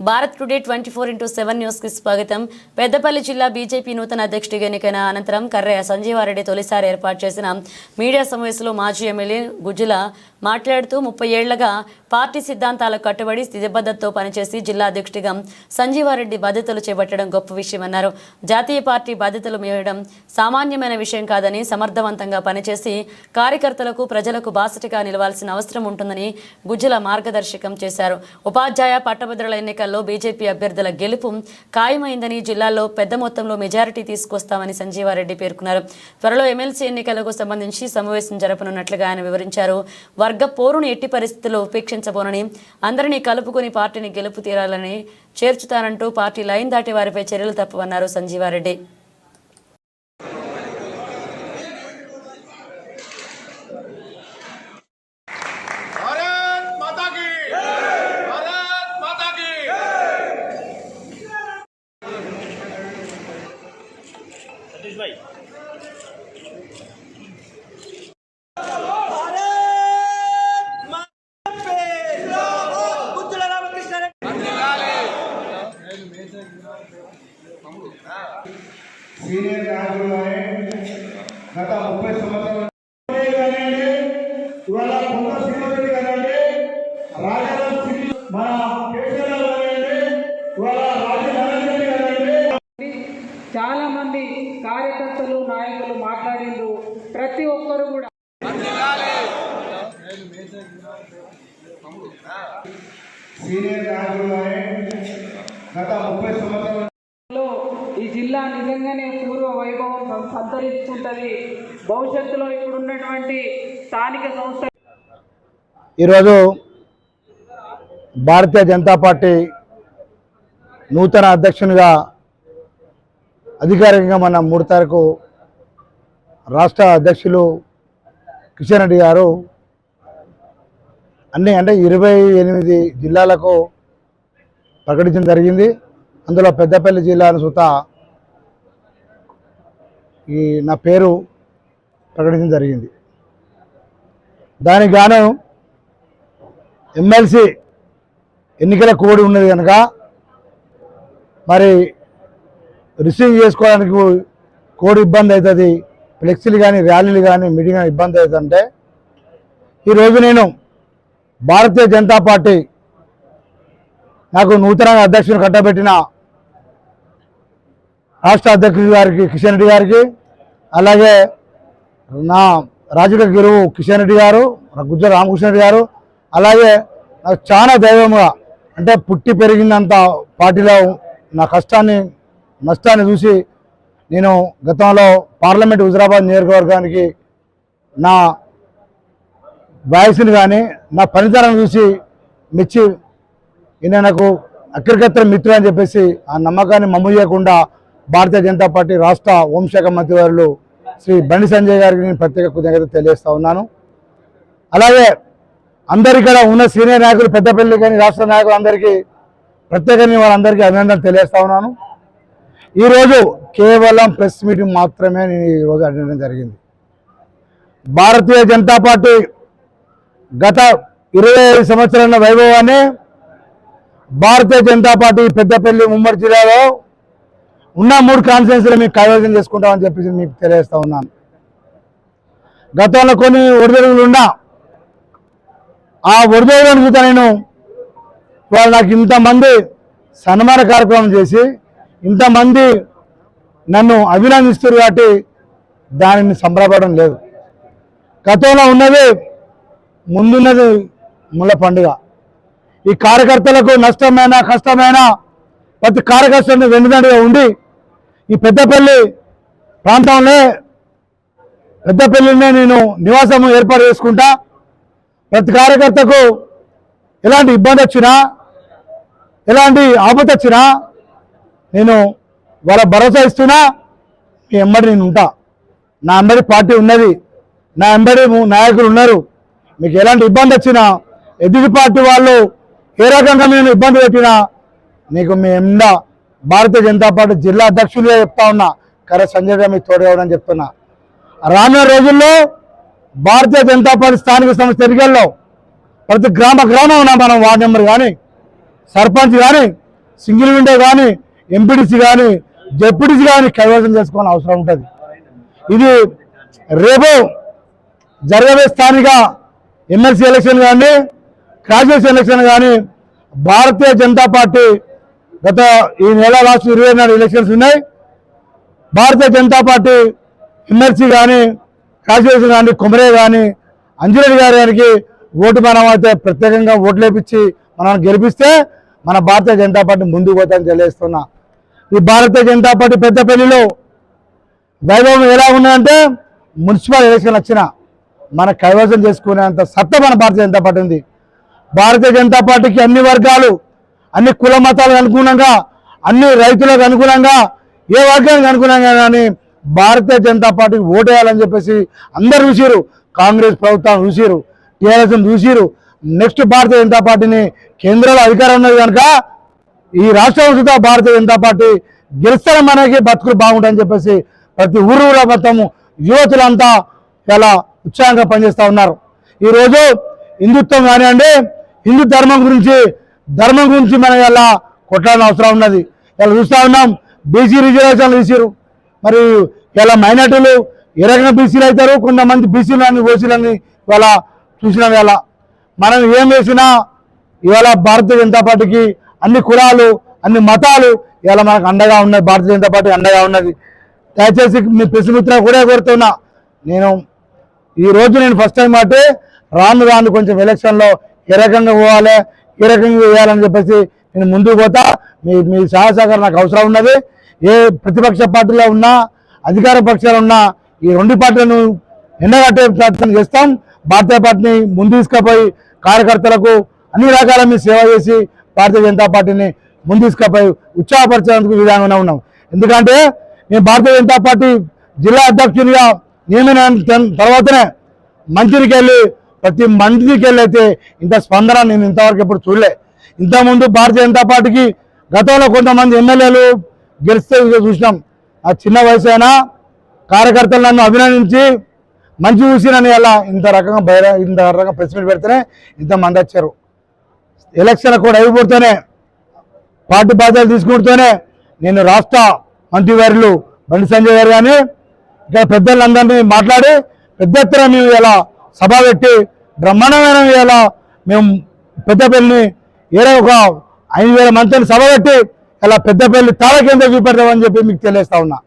Bharat today twenty four into seven న్యూస్కి స్వాగతం. పెద్దపల్లి జిల్లా బీజేపీ నూతన అధ్యక్షుడిగా ఎన్నికైన అనంతరం కర్రయ్య సంజీవారెడ్డి తొలిసారి ఏర్పాటు చేసిన మీడియా సమావేశంలో మాజీ ఎమ్మెల్యే గుజ్జుల మాట్లాడుతూ ముప్పై ఏళ్ళుగా పార్టీ సిద్ధాంతాలకు కట్టుబడి స్థితిబద్ధతతో పనిచేసి జిల్లా అధ్యక్షుడిగా సంజీవారెడ్డి బాధ్యతలు చేపట్టడం గొప్ప విషయమన్నారు. జాతీయ పార్టీ బాధ్యతలు మేయడం సామాన్యమైన విషయం కాదని సమర్థవంతంగా పనిచేసి కార్యకర్తలకు ప్రజలకు బాసటిగా నిలవాల్సిన అవసరం ఉంటుందని గుజ్జల మార్గదర్శకం చేశారు. ఉపాధ్యాయ పట్టభద్రుల ఎన్నికల్లో బీజేపీ అభ్యర్థుల గెలుపు ఖాయమైందని జిల్లాలో పెద్ద మొత్తంలో మెజారిటీ తీసుకొస్తామని సంజీవారెడ్డి పేర్కొన్నారు. త్వరలో ఎమ్మెల్సీ ఎన్నికలకు సంబంధించి సమావేశం జరపనున్నట్లుగా ఆయన వివరించారు. వర్గ పోరును ఎట్టి పరిస్థితుల్లో ఉపేక్షించబోనని అందరినీ కలుపుకొని పార్టీని గెలుపు తీరాలని చేర్చుతానంటూ పార్టీ లైన్ దాటి వారిపై చర్యలు తప్పవన్నారు సంజీవారెడ్డి. సీనియర్ నాయకులు గత ముప్పై సంవత్సరాల ఇవాళ కొంత కానివ్వండి రాజారాం సింగ్ మన కేసీఆర్ కానివ్వండి ఇవాళ రాజనారాయణ రెడ్డి కానివ్వండి. చాలా మంది కార్యకర్తలు నాయకులు మాట్లాడిండ్రు. ప్రతి ఒక్కరు కూడా సీనియర్ నాయకులు గత ముప్పై సంవత్సరాల జిల్లా నిజంగానే పూర్వ వైభవం సం- సంతరించుకుంటది. భవిష్యత్తులో ఇప్పుడు ఉన్నటువంటి స్థానిక సంస్థ ఈరోజు భారతీయ జనతా పార్టీ నూతన అధ్యక్షునిగా అధికారికంగా మన మూడు తారీఖు రాష్ట్ర అధ్యక్షులు కిషన్ రెడ్డి గారు అన్ని అంటే ఇరవై ఎనిమిది జిల్లాలకు ప్రకటించడం జరిగింది. అందులో పెద్దపల్లి జిల్లాను సుత ఈ నా పేరు ప్రకటించడం జరిగింది. దానికి గాను ఎమ్మెల్సీ ఎన్నికల కోడి ఉన్నది కనుక మరి రిసీవ్ చేసుకోవడానికి కోడ్ ఇబ్బంది అవుతుంది ఫ్లెక్సీలు కానీ ర్యాలీలు కానీ మీటింగ్ కానీ ఇబ్బంది అవుతుందంటే ఈరోజు నేను భారతీయ జనతా పార్టీ నాకు నూతనంగా అధ్యక్షుని కట్టబెట్టిన రాష్ట్ర అధ్యక్షుడి గారికి కిషన్ రెడ్డి గారికి అలాగే నా రాజకీయ గురువు కిషన్ రెడ్డి గారు గుజ్జ రామకృష్ణ రెడ్డి గారు అలాగే నాకు చాలా దైవంగా అంటే పుట్టి పెరిగినంత పార్టీలో నా కష్టాన్ని నష్టాన్ని చూసి నేను గతంలో పార్లమెంట్ హుజరాబాద్ నియోజకవర్గానికి నా వయసుని కానీ నా పనితనం చూసి మెచ్చి ఈయన నాకు అక్కడికత్తర మిత్రుడు అని చెప్పేసి ఆ నమ్మకాన్ని మమ్ము చేయకుండా భారతీయ జనతా పార్టీ రాష్ట్ర హోంశాఖ మంత్రివర్యులు శ్రీ బండి సంజయ్ గారికి నేను ప్రత్యేక కృతజ్ఞత తెలియజేస్తా ఉన్నాను. అలాగే అందరికీ ఉన్న సీనియర్ నాయకులు పెద్దపల్లి కానీ రాష్ట్ర నాయకులు అందరికీ ప్రత్యేకంగా వాళ్ళందరికీ అభినందనలు తెలియజేస్తా ఉన్నాను. ఈరోజు కేవలం ప్రెస్ మీటింగ్ మాత్రమే నేను ఈరోజు అడగడం జరిగింది. భారతీయ జనతా పార్టీ గత ఇరవై ఐదు సంవత్సరాల వైభవాన్ని భారతీయ జనతా పార్టీ పెద్దపల్లి ఉమ్మడి జిల్లాలో ఉన్న మూడు కాన్ఫరెన్స్లు మీకు కైవసం చేసుకుంటామని చెప్పేసి మీకు తెలియజేస్తా ఉన్నాను. గతంలో కొన్ని ఒడిదొడుగులు ఉన్నా ఆ ఒడిదొడుగులను చూత నేను వాళ్ళు నాకు ఇంతమంది సన్మాన కార్యక్రమం చేసి ఇంతమంది నన్ను అభినందిస్తారు కాబట్టి దానిని సంబరపడడం లేదు. గతంలో ఉన్నది ముందున్నది ముళ్ళ పండుగ. ఈ కార్యకర్తలకు నష్టమైన కష్టమైన ప్రతి కార్యకర్తను వెన్నుదండగా ఉండి ఈ పెద్దపల్లి ప్రాంతంలో పెద్దపల్లినే నేను నివాసము ఏర్పాటు చేసుకుంటా. ప్రతి కార్యకర్తకు ఎలాంటి ఇబ్బంది వచ్చినా ఎలాంటి ఆపద వచ్చినా నేను వాళ్ళ భరోసా ఇస్తున్నా. మీ ఎంబడి నేను ఉంటా. నా ఎంబడి పార్టీ ఉన్నది. నా ఎంబడి నాయకులు ఉన్నారు. మీకు ఎలాంటి ఇబ్బంది వచ్చినా ఎదుటి పార్టీ వాళ్ళు ఏ రకంగా నేను ఇబ్బంది పెట్టినా నీకు మీ ఎండా భారతీయ జనతా పార్టీ జిల్లా అధ్యక్షులుగా చెప్తా ఉన్నా. కరే సంజయ్ గారు మీకు తోడవడం చెప్తున్నా. రానున్న రోజుల్లో భారతీయ జనతా పార్టీ స్థానిక సంస్థ ఎన్నికల్లో ప్రతి గ్రామ గ్రామం మనం వార్డు నెంబర్ కానీ సర్పంచ్ కానీ సింగిల్ విండో కానీ ఎంపీడీసీ కానీ జెడ్పీటీసీ కానీ కైవసం చేసుకోవాలని అవసరం ఉంటుంది. ఇది రేపు జరగబోయే స్థానిక ఎమ్మెల్సీ ఎలక్షన్ కానీ కాంగ్రెస్ ఎలక్షన్ కానీ భారతీయ జనతా పార్టీ గత ఈ నెల లాస్ట్ ఇరవై నాలుగు ఎలక్షన్స్ ఉన్నాయి. భారతీయ జనతా పార్టీ ఎమ్మెల్సీ కానీ కాంగ్రెస్ కానీ కుమరే కానీ అంజరెడ్డి గారి గారికి ఓటు మనం అయితే ప్రత్యేకంగా ఓట్లేపించి మనం గెలిపిస్తే మన భారతీయ జనతా పార్టీ ముందుకు పోతామని తెలియజేస్తున్నా. ఈ భారతీయ జనతా పార్టీ పెద్దపల్లిలో వైభవం ఎలా ఉన్నాయంటే మున్సిపల్ ఎలక్షన్ వచ్చిన మన కైవసం చేసుకునేంత సత్తా మన భారతీయ జనతా పార్టీ ఉంది. భారతీయ జనతా పార్టీకి అన్ని వర్గాలు అన్ని కుల మతాలకు అనుగుణంగా అన్ని రైతులకు అనుగుణంగా ఏ వర్గానికి అనుగుణంగా కానీ భారతీయ జనతా పార్టీకి ఓటేయాలని చెప్పేసి అందరు చూసిరు కాంగ్రెస్ ప్రభుత్వం చూసిరు టీఆర్ఎస్ని చూసిరు నెక్స్ట్ భారతీయ జనతా పార్టీని కేంద్రంలో అధికారం ఉన్నది కనుక ఈ రాష్ట్రం సుతా భారతీయ జనతా పార్టీ గెలిస్తే మనకి బతుకులు బాగుంటాయని చెప్పేసి ప్రతి ఊరు ఊళ్ళో యువతులంతా చాలా ఉత్సాహంగా పనిచేస్తూ ఉన్నారు. ఈరోజు హిందుత్వం కానివ్వండి హిందూ ధర్మం గురించి ధర్మం గురించి మనం ఇలా కొట్లాడిన అవసరం ఉన్నది. ఇలా చూస్తూ ఉన్నాం బీసీ రిజర్వేషన్లు తీసారు మరి ఇలా మైనార్టీలు ఏ రకంగా బీసీలు అవుతారు? కొంతమంది బీసీలని ఓసీలని ఇవాళ చూసినాం ఇలా మనం ఏం వేసినా ఇవాళ భారతీయ జనతా పార్టీకి అన్ని కులాలు అన్ని మతాలు ఇవాళ మనకు అండగా ఉన్నది. భారతీయ జనతా పార్టీ అండగా ఉన్నది. దయచేసి మీ పిసిమిత్ర కూడా కోరుతున్నా. నేను ఈ రోజు నేను ఫస్ట్ టైం అంటే రాను రాను కొంచెం ఎలక్షన్లో ఏ రకంగా పోవాలి? ఏ రకంగా చేయాలని చెప్పేసి నేను ముందుకు పోతా. మీ మీ సహాయ నాకు అవసరం ఉన్నది. ఏ ప్రతిపక్ష పార్టీలో ఉన్నా అధికార పక్షాలు ఉన్నా ఈ రెండు పార్టీలను ఎండగట్టే ప్రయత్నం చేస్తాం. భారతీయ పార్టీని ముందు తీసుకుపోయి కార్యకర్తలకు అన్ని రకాల మీ సేవ చేసి భారతీయ జనతా పార్టీని ముందు తీసుకుపోయి ఉత్సాహపరిచేందుకు విధంగా ఉన్నాం. ఎందుకంటే నేను భారతీయ జనతా పార్టీ జిల్లా అధ్యక్షునిగా నియమిన తర్వాతనే మంత్రికి వెళ్ళి ప్రతి మంత్రికి వెళ్ళైతే ఇంత స్పందన నేను ఇంతవరకు ఎప్పుడు చూడలే. ఇంతకుముందు భారతీయ జనతా పార్టీకి గతంలో కొంతమంది ఎమ్మెల్యేలు గెలిస్తే చూసినాం. ఆ చిన్న వయసు అయినా కార్యకర్తలు నన్ను అభినందించి మంచి చూసి నన్ను ఎలా ఇంత రకంగా బయట ఇంత రకంగా ప్రెస్ మీట్ పెడితేనే ఇంతమంది వచ్చారు. ఎలక్షన్ కూడా అయిపోతేనే పార్టీ బాధ్యతలు తీసుకుంటూనే నేను రాష్ట్ర మంత్రివర్యులు బండి సంజయ్ గారు కానీ ఇక్కడ పెద్దలందరినీ మాట్లాడి పెద్ద ఎత్తున మేము ఇలా సభ పెట్టి బ్రహ్మాండమైన ఇలా మేము పెద్దపల్లిని ఏదో ఒక ఐదు వేల మందిని సభ పెట్టి ఇలా పెద్దపల్లి తాళకేంద్ర చూపెడతామని చెప్పి మీకు తెలియస్తా ఉన్నా.